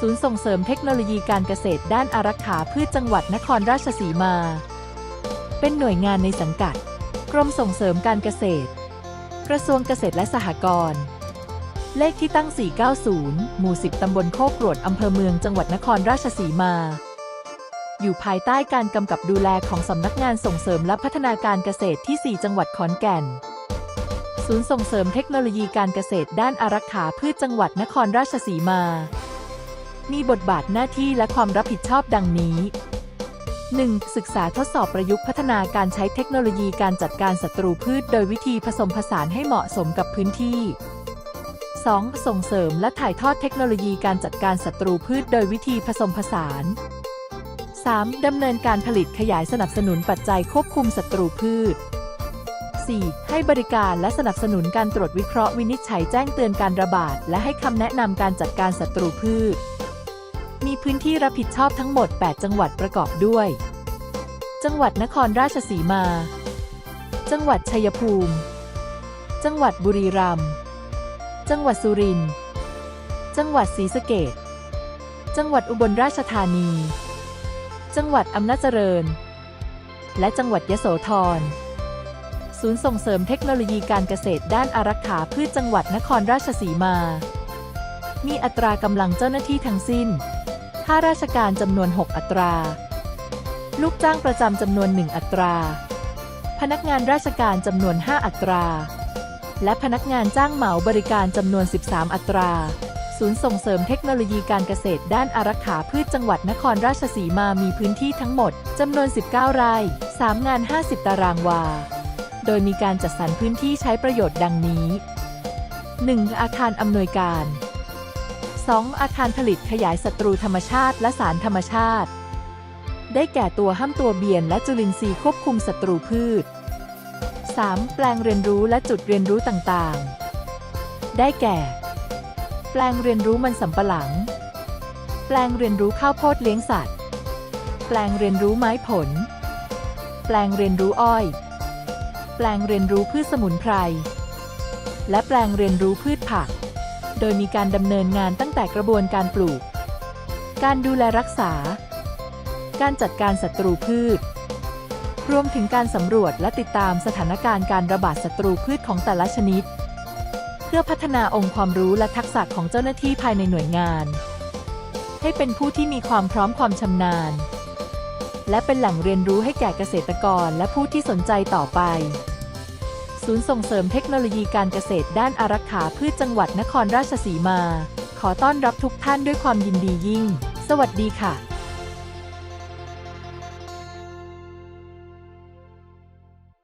ศูนย์ส่งเสริมเทคโนโลยีการเกษตรด้านอารักขาพืชจังหวัดนครราชสีมา เป็นหน่วยงานในสังกัด กรมส่งเสริมการเกษตร กระทรวงเกษตรและสหกรณ์ เลขที่ตั้ง 490 หมู่ 10 ตำบลโคกรวดอำเภอเมืองจังหวัดนครราชสีมา อยู่ภายใต้การกำกับดูแลของสำนักงานส่งเสริมและพัฒนาการเกษตรที่ 4 จังหวัดขอนแก่นศูนย์ส่งเสริมเทคโนโลยีการเกษตรด้านอารักขาพืชจังหวัดนครราชสีมา มีบทบาทหน้าที่และความรับผิดชอบดังนี้ 1. ศึกษาทดสอบประยุกต์พัฒนาการใช้เทคโนโลยีการจัดการศัตรูพืช โดยวิธีผสมผสานให้เหมาะสมกับพื้นที่ 2. ส่งเสริมและถ่ายทอดเทคโนโลยีการจัดการศัตรูพืช โดยวิธีผสมผสาน 3. ดำเนินการผลิตขยายสนับสนุนปัจจัยควบคุมศัตรูพืช 4. ให้บริการและสนับสนุนการตรวจวิเคราะห์วินิจฉัยแจ้งเตือนการระบาด และให้คำแนะนำการจัดการศัตรูพืช มีพื้นที่รับผิดชอบทั้งหมด 8 จังหวัดประกอบด้วย จังหวัดนครราชสีมา จังหวัดชัยภูมิ จังหวัดบุรีรัมย์ จังหวัดสุรินทร์ จังหวัดศรีสะเกษจังหวัดอุบลราชธานี จังหวัดอำนาจเจริญ และจังหวัดยโสธร ศูนย์ส่งเสริมเทคโนโลยีการเกษตรด้านอารักขาพืชจังหวัดนครราชสีมา มีอัตรากำลังเจ้าหน้าที่ทั้งสิ้น ข้าราชการจำนวน 6 อัตรา ลูกจ้างประจำจำนวน 1 อัตรา พนักงานราชการจำนวน 5 อัตรา และพนักงานจ้างเหมาบริการจำนวน 13 อัตรา ศูนย์ส่งเสริมเทคโนโลยีการเกษตรด้านอารักขาพืชจังหวัดนครราชสีมามีพื้นที่ทั้งหมดจำนวน 19 ไร่ 3 งาน 50 ตารางวา โดยมีการจัดสรรพื้นที่ใช้ประโยชน์ดังนี้ 1. อาคารอำนวยการ 2. อาคารผลิตขยายศัตรูธรรมชาติและสารธรรมชาติ ได้แก่ตัวห้ามตัวเบียนและจุลินทรีย์ควบคุมศัตรูพืช 3. แปลงเรียนรู้และจุดเรียนรู้ต่างๆ ได้แก่ แปลงเรียนรู้มันสำปะหลัง แปลงเรียนรู้ข้าวโพดเลี้ยงสัตว์ แปลงเรียนรู้ไม้ผล แปลงเรียนรู้อ้อย แปลงเรียนรู้พืชสมุนไพร และแปลงเรียนรู้พืชผัก โดยมีการดำเนินงานตั้งแต่กระบวนการปลูก การดูแลรักษา การจัดการศัตรูพืช รวมถึงการสำรวจและติดตามสถานการณ์การระบาดศัตรูพืชของแต่ละชนิด เพื่อพัฒนาองค์ความรู้และทักษะของเจ้าหน้าที่ภายในหน่วยงาน ให้เป็นผู้ที่มีความพร้อมความชำนาญ และเป็นแหล่งเรียนรู้ให้แก่เกษตรกรและผู้ที่สนใจต่อไป ศูนย์ส่งเสริมเทคโนโลยีการเกษตรด้านอารักขาพืชจังหวัดนครราชสีมา ขอต้อนรับทุกท่านด้วยความยินดียิ่ง สวัสดีค่ะ